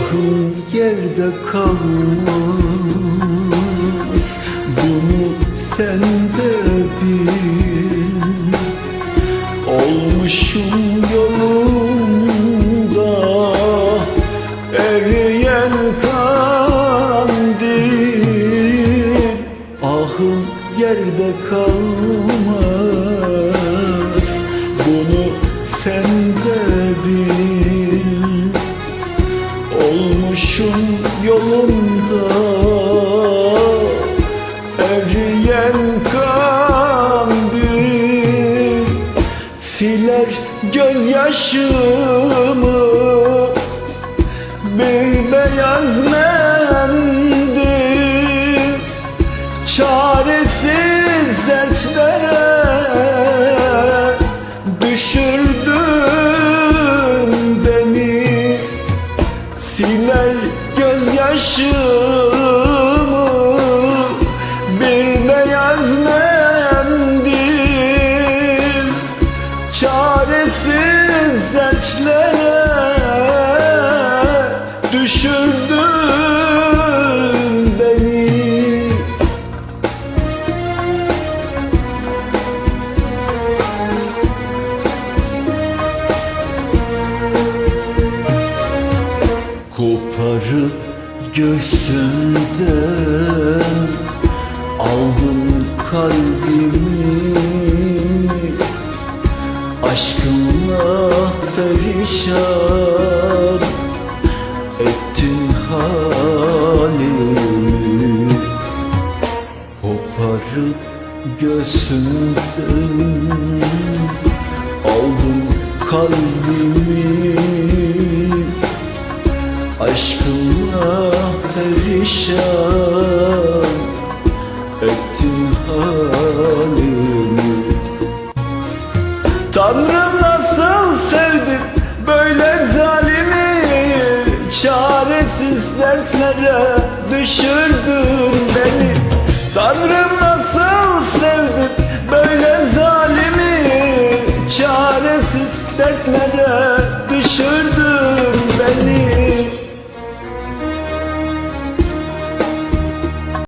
Ahım yerde kalmaz. Bunu sen de bil. Olmuşum yolunda Eriyen kandil. Ahım yerde kalmaz Olmuşum yolunda. Eriyen kandil Siler gözyaşımı. Bir beyaz mendil Çaresiz dertlere Düşürdün Siler gözyaşımı göğsümden Aldın kalbimi. Aşkınla perişan Ettin halimi. Koparıp göğsümden Aldın kalbimi. Aşkınla perişan ettin halimi. Tanrım nasıl sevdim böyle zalimi? Çaresiz dertlere düşürdün beni. Tanrım nasıl